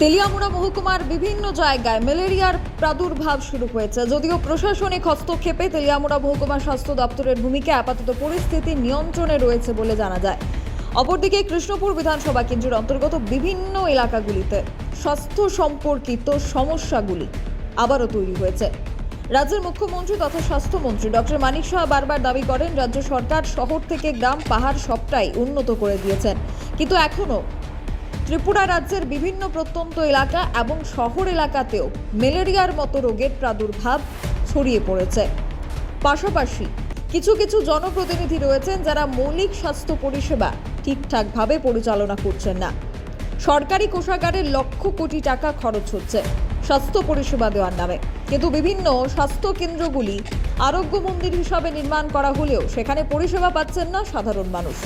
তেলিয়ামুড়া মহকুমার বিভিন্ন জায়গায় ম্যালেরিয়ার প্রাদুর্ভাব শুরু হয়েছে। যদিও প্রশাসনিক হস্তক্ষেপে তেলিয়ামুড়া মহকুমা স্বাস্থ্য দপ্তরের ভূমিকা আপাতত পরিস্থিতি নিয়ন্ত্রণে রয়েছে বলে জানা যায়। অপরদিকে কৃষ্ণপুর বিধানসভা কেন্দ্রের অন্তর্গত বিভিন্ন এলাকাগুলিতে স্বাস্থ্য সম্পর্কিত সমস্যাগুলি আবারও তৈরি হয়েছে। রাজ্যের মুখ্যমন্ত্রী তথা স্বাস্থ্যমন্ত্রী ডক্টর মানিক শাহ বারবার দাবি করেন, রাজ্য সরকার শহর থেকে গ্রাম পাহাড় সবটাই উন্নত করে দিয়েছেন। কিন্তু এখনও ত্রিপুরা রাজ্যের বিভিন্ন প্রত্যন্ত এলাকা এবং শহর এলাকাতেও ম্যালেরিয়ার মতো রোগের প্রাদুর্ভাব ছড়িয়ে পড়েছে। পাশাপাশি কিছু কিছু জনপ্রতিনিধি রয়েছেন যারা মৌলিক স্বাস্থ্য পরিষেবা ঠিকঠাকভাবে পরিচালনা করছেন না। সরকারি কোষাগারে লক্ষ কোটি টাকা খরচ হচ্ছে স্বাস্থ্য পরিষেবা দেওয়ার নামে। কিন্তু বিভিন্ন স্বাস্থ্য কেন্দ্রগুলি আরোগ্য মন্দির হিসাবে নির্মাণ করা হলেও সেখানে পরিষেবা পাচ্ছেন না সাধারণ মানুষ।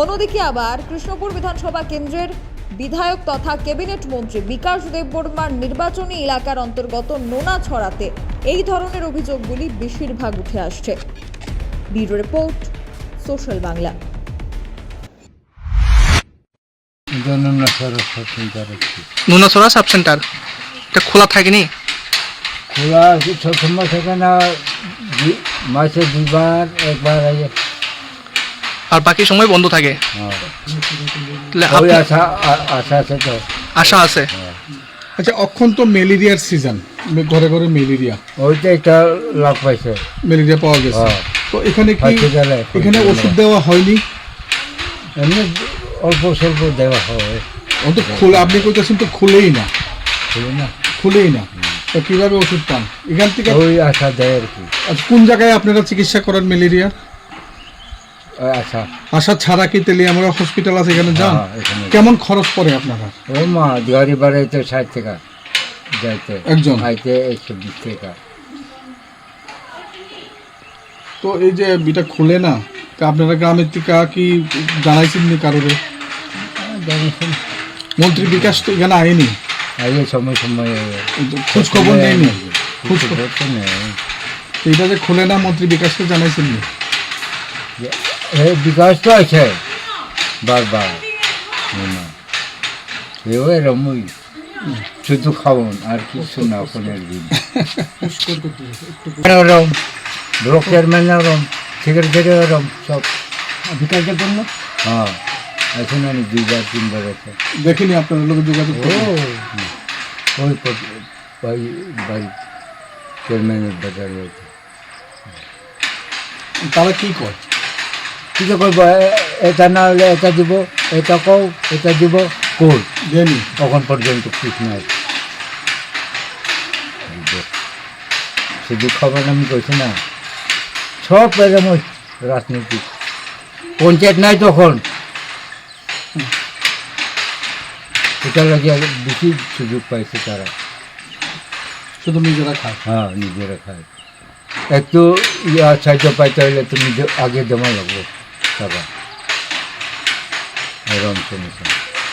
অন্যদিকে আবার কৃষ্ণপুর বিধানসভা কেন্দ্রের বিধায়ক তথা ক্যাবিনেট মন্ত্রী বিকাশ দেববর্মার নির্বাচনী এলাকার অন্তর্গত নোনা ছড়াতে এই ধরনের অভিযোগগুলি বেশিরভাগ উঠে আসছে। Bureau report social Bangla. নুনাসরা sub centre? এটা খোলা থাকেনি খোলা আছে সবসময় সেখানে দুই- মাসে দুবার একবার আর বাকি সময় বন্ধ থাকে। হ্যাঁ। তাহলে ওই আপনি- আশা আ- আশা আছে তো? আশা আছে। আচ্ছা অক্ষণ তো ম্যালেরিয়ার সিজন। ঘরে ঘরে ম্যালেরিয়া। ওইটা একটা লাভ পাইছে। ম্যালেরিয়া পাওয়া গেছে। হ্যাঁ। তো এখানে কি হসপিটালে এখানে ওষুধ দেওয়া হয়নি? এমনি অল্প স্বল্প দেওয়া হয়। ও তো খুলে আপনি কইতেছেন তো খুলেই না। বুঝলি না। খুলেই না। তো কীভাবে ওষুধ পান? এখান থেকে ওই আশা দেয় আর কি। আচ্ছা, কোন জায়গায় আপনারা চিকিৎসা করেন ম্যালেরিয়া? ওই আশা। ছাড়া কি তেলে আমরা হসপিটাল আছে এখানে যান? হ্যাঁ। কেমন খরচ পড়ে আপনারা? ওই মা দিওয়ারি বাড়াইতে ষাট টাকা যাইতে। একজন? আইতে একশো বিশ টাকা। তো এই যে বিটা খুলে না তা আপনারা গ্রামের থেকে কি জানাইছেন নি কারোরে? মন্ত্রী বিকাশ তো এখানে আয়নি আইয়ে সময় সময় খোঁজ খবর নেয়নি? খোঁজ খবর তো নেই। এটা যে খুলে না মন্ত্রী বিকাশকে জানাইছেন নি? এ বিকাশ তো আছে। বারবার না এও এরমই শুধু খাওন আর কিছু না ফোনের দিন ওরম ব্লক চেয়ারম্যান ওরম সেক্রেটারি ওরম সব। বিকাশের জন্য? হ্যাঁ আছে না নি দুইবার তিনবার আছে। দেখিনি আপনারা লোক যোগাযোগ ওই বাড়ি বাড়ি চেয়ারম্যানের বাজার তারা কি কয় কিছু করব? এটা না হলে এটা দিব এটা কও এটা দিব কই? দেনি। তখন পর্যন্ত ঠিক নাই। শুধু খবর আমি কইছি না সব এরকম ওই রাজনীতি পঞ্চায়েত নাই তখন। এটা লাগে বেশি সুযোগ পাইছে তারা। শুধু নিজেরা খায়। হ্যাঁ নিজেরা খায়। একটু ইয়া সাহায্য পাইতে হলে তো নিজে আগে জমা লাগবে। টাকা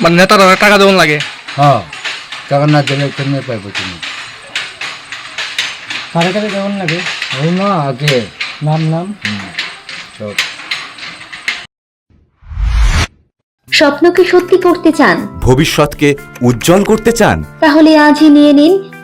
মানে নেতারা টাকা দেওয়ান লাগে? হ্যাঁ টাকা না দিলে কেমনে পাইবো তুমি কারে কারে লাগে? ওই না আগে। নাম নাম? সব। স্বপ্নকে সত্যি করতে চান? ভবিষ্যৎকে উজ্জ্বল করতে চান? তাহলে আজই নিয়ে নিন